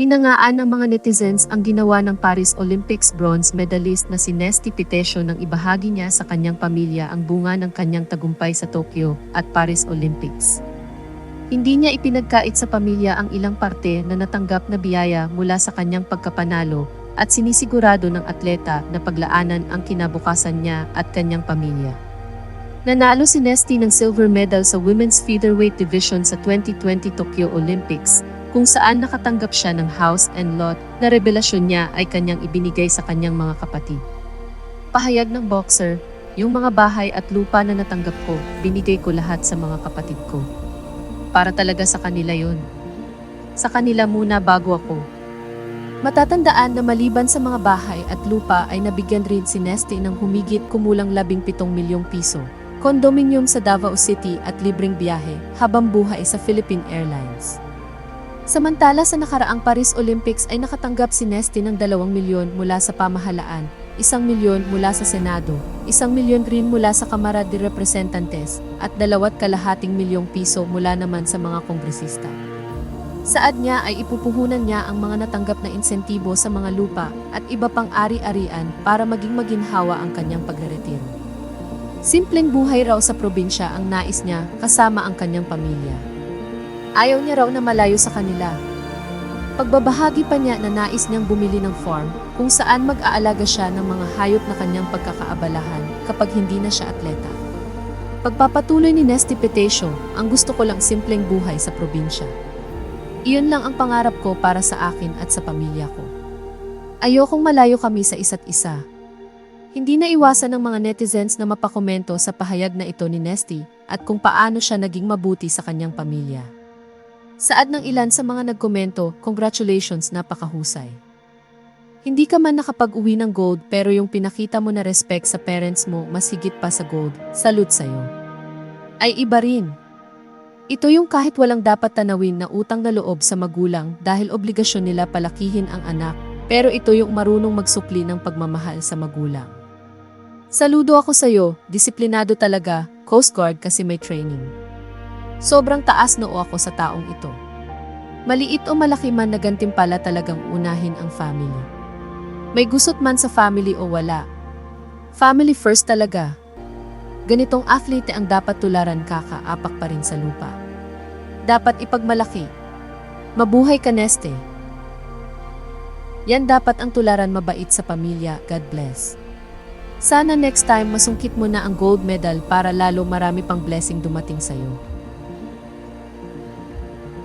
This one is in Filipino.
Hinangaan ng mga netizens ang ginawa ng Paris Olympics bronze medalist na si Nesty Pitesio nang ibahagi niya sa kanyang pamilya ang bunga ng kanyang tagumpay sa Tokyo at Paris Olympics. Hindi niya ipinagkait sa pamilya ang ilang parte na natanggap na biyaya mula sa kanyang pagkapanalo at sinisigurado ng atleta na paglaanan ang kinabukasan niya at kanyang pamilya. Nanalo si Nesty ng silver medal sa Women's Featherweight Division sa 2020 Tokyo Olympics kung saan nakatanggap siya ng house and lot na revelasyon niya ay kanyang ibinigay sa kanyang mga kapatid. Pahayag ng boxer, yung mga bahay at lupa na natanggap ko, binigay ko lahat sa mga kapatid ko. Para talaga sa kanila yon. Sa kanila muna bago ako. Matatandaan na maliban sa mga bahay at lupa ay nabigyan rin si Nesty ng humigit kumulang 17 milyong piso. Condominium sa Davao City at libreng biyahe habang buhay sa Philippine Airlines. Samantala sa nakaraang Paris Olympics ay nakatanggap si Nesty ng 2 milyon mula sa pamahalaan, 1 milyon mula sa Senado, 1 milyon rin mula sa Kamara de Representantes, at dalawat kalahating milyong piso mula naman sa mga kongresista. Saad niya ay ipupuhunan niya ang mga natanggap na insentibo sa mga lupa at iba pang ari-arian para maging maginhawa ang kanyang pagreretiro. Simpleng buhay raw sa probinsya ang nais niya kasama ang kanyang pamilya. Ayaw niya raw na malayo sa kanila. Pagbabahagi pa niya na nais niyang bumili ng farm kung saan mag-aalaga siya ng mga hayop na kanyang pagkakaabalahan kapag hindi na siya atleta. Pagpapatuloy ni Nesty Petesio, ang gusto ko lang simpleng buhay sa probinsya. Iyon lang ang pangarap ko para sa akin at sa pamilya ko. Ayokong malayo kami sa isa't isa. Hindi na iwasan ng mga netizens na mapakomento sa pahayag na ito ni Nesty at kung paano siya naging mabuti sa kanyang pamilya. Saad ng ilan sa mga nagkomento, congratulations napakahusay. Hindi ka man nakapag-uwi ng gold pero yung pinakita mo na respect sa parents mo mas higit pa sa gold, salute sa'yo. Ay iba rin. Ito yung kahit walang dapat tanawin na utang na loob sa magulang dahil obligasyon nila palakihin ang anak, pero ito yung marunong magsukli ng pagmamahal sa magulang. Saludo ako sa'yo, disiplinado talaga, Coast Guard kasi may training. Sobrang taas noo ako sa taong ito. Maliit o malaki man na gantimpala talagang unahin ang family. May gusot man sa family o wala. Family first talaga. Ganitong athlete ang dapat tularan kakaapak pa rin sa lupa. Dapat ipagmalaki. Mabuhay ka neste. Yan dapat ang tularan mabait sa pamilya, God bless. Sana next time masungkit mo na ang gold medal para lalo marami pang blessing dumating sa'yo.